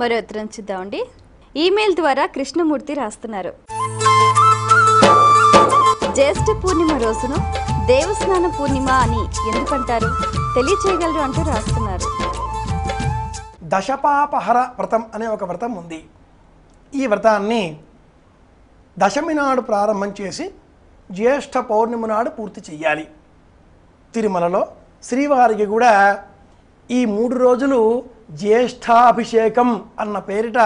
మరో ఉత్తరం చూద్దామండి. ఈమెయిల్ ద్వారా కృష్ణమూర్తి రాస్తున్నారు. జ్యేష్ఠ పూర్ణిమ రోజును దేవస్నాన పూర్ణిమ అని ఎందుకంటారు? తెలియచేయగలరు అంటూ రాస్తున్నారు. దశపాపహర వ్రతం అనే ఒక వ్రతం ఉంది. ఈ వ్రతాన్ని దశమి నాడు ప్రారంభం చేసి జ్యేష్ఠ పౌర్ణిమ నాడు పూర్తి చెయ్యాలి. తిరుమలలో శ్రీవారికి కూడా ఈ మూడు రోజులు జ్యేష్ఠాభిషేకం అన్న పేరిట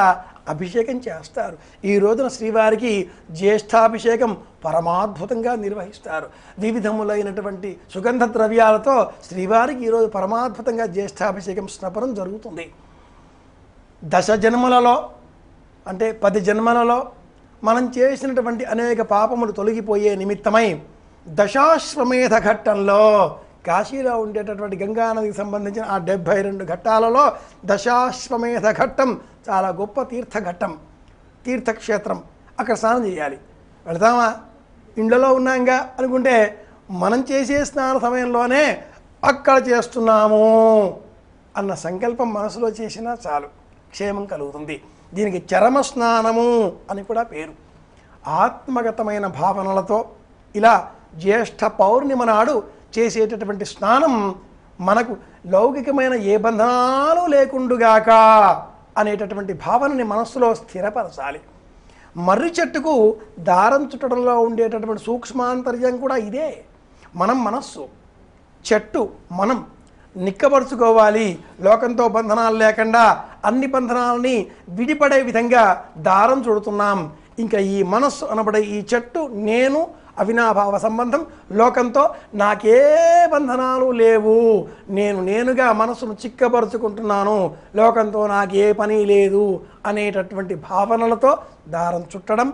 అభిషేకం చేస్తారు. ఈ రోజున శ్రీవారికి జ్యేష్ఠాభిషేకం పరమాద్భుతంగా నిర్వహిస్తారు. వివిధములైనటువంటి సుగంధ ద్రవ్యాలతో శ్రీవారికి ఈరోజు పరమాద్భుతంగా జ్యేష్ఠాభిషేకం స్నపనం జరుగుతుంది. దశ జన్మలలో అంటే పది జన్మలలో మనం చేసినటువంటి అనేక పాపములు తొలగిపోయే నిమిత్తమై దశాశ్వమేధ ఘట్టంలో కాశీలో ఉండేటటువంటి గంగానదికి సంబంధించిన ఆ డెబ్భై రెండు ఘట్టాలలో దశాశ్వమేధ ఘట్టం చాలా గొప్ప తీర్థఘట్టం తీర్థక్షేత్రం. అక్కడ స్నానం చేయాలి. వెళదామా ఇండ్లలో ఉన్నాంగా అనుకుంటే మనం చేసే స్నాన సమయంలోనే అక్కడ చేస్తున్నాము అన్న సంకల్పం మనసులో చేసినా చాలు. క్షేమం కలుగుతుంది. దీనికి చరమ స్నానము అని కూడా పేరు. ఆత్మగతమైన భావనలతో ఇలా జ్యేష్ఠ పౌర్ణిమ నాడు చేసేటటువంటి స్నానం మనకు లౌకికమైన ఏ బంధనాలు లేకుండుగాక అనేటటువంటి భావనని మనస్సులో స్థిరపరచాలి. మర్రి చెట్టుకు దారం చుట్టడంలో ఉండేటటువంటి సూక్ష్మాంతర్యం కూడా ఇదే. మనం మనస్సు చెట్టు మనం నిక్కబరుచుకోవాలి. లోకంతో బంధనాలు లేకుండా అన్ని బంధనాలని విడిపడే విధంగా దారం చుడుతున్నాం. ఇంకా ఈ మనస్సు అనబడే ఈ చెట్టు నేను అవినాభావ సంబంధం లోకంతో నాకే బంధనాలు లేవు. నేను నేనుగా మనసును చిక్కపరుచుకుంటున్నాను. లోకంతో నాకే పని లేదు అనేటటువంటి భావనలతో దారం చుట్టడం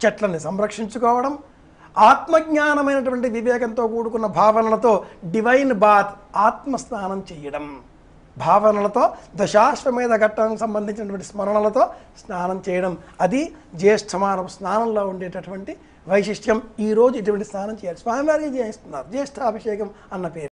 చెట్లని సంరక్షించుకోవడం ఆత్మజ్ఞానమైనటువంటి వివేకంతో కూడుకున్న భావనలతో డివైన్ బాత్ ఆత్మస్నానం చేయడం భావనలతో దశాశ్వమేధ ఘట్టానికి సంబంధించినటువంటి స్మరణలతో స్నానం చేయడం. అది జ్యేష్ఠమానం స్నానంలో ఉండేటటువంటి వైశిష్ట్యం. ఈరోజు ఇటువంటి స్నానం చేయాలి. స్వామివారికి చేస్తున్నారు జ్యేష్ఠాభిషేకం అన్న పేరు.